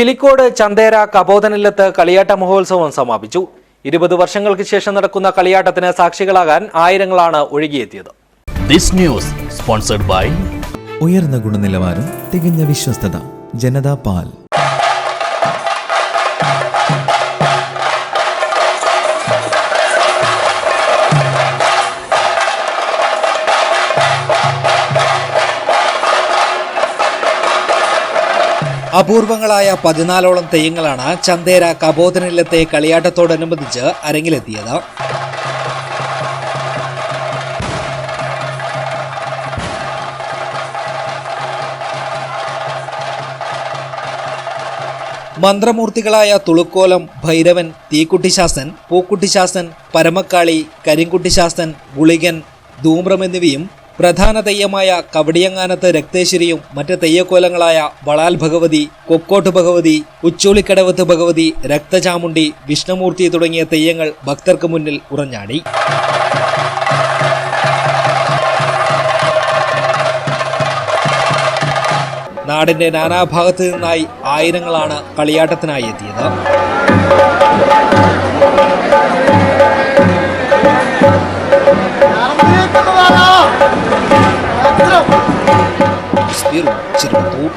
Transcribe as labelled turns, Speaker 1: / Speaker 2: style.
Speaker 1: പിലിക്കോട് ചന്തേര കബോധനില്ലത്ത് കളിയാട്ട മഹോത്സവം സമാപിച്ചു. ഇരുപത് വർഷങ്ങൾക്ക് ശേഷം നടക്കുന്ന കളിയാട്ടത്തിന് സാക്ഷികളാകാൻ ആയിരങ്ങളാണ് ഒഴുകിയെത്തിയത്.
Speaker 2: ദിസ് ന്യൂസ് സ്പോൺസർഡ് ബൈ
Speaker 3: ഉയർന്ന ഗുണനിലവാരം തികഞ്ഞ വിശ്വസ്തത ജനതാ പാൽ.
Speaker 4: അപൂർവങ്ങളായ പതിനാലോളം തെയ്യങ്ങളാണ് ചന്തേര കബോധനില്ലത്തെ കളിയാട്ടത്തോടനുബന്ധിച്ച് അരങ്ങിലെത്തിയത്. മന്ത്രമൂർത്തികളായ തുളുക്കോലം ഭൈരവൻ തീക്കുട്ടിശാസൻ പൂക്കുട്ടിശാസൻ പരമക്കാളി കരിങ്കുട്ടിശാസൻ ഗുളികൻ ധൂമ്രം എന്നിവയും പ്രധാന തെയ്യമായ കവടിയങ്ങാനത്ത് രക്തേശ്വരിയും മറ്റ് തെയ്യക്കോലങ്ങളായ വളാൽ ഭഗവതി കൊക്കോട്ട് ഭഗവതി ഉച്ചൂളിക്കടവത്ത് ഭഗവതി രക്തചാമുണ്ടി വിഷ്ണുമൂർത്തി തുടങ്ങിയ തെയ്യങ്ങൾ ഭക്തർക്ക് മുന്നിൽ ഉറഞ്ഞാടി. നാടിന്റെ നാനാഭാഗത്തു നിന്നായി ആയിരങ്ങളാണ് കളിയാട്ടത്തിനായി എത്തിയത്. 禁毒。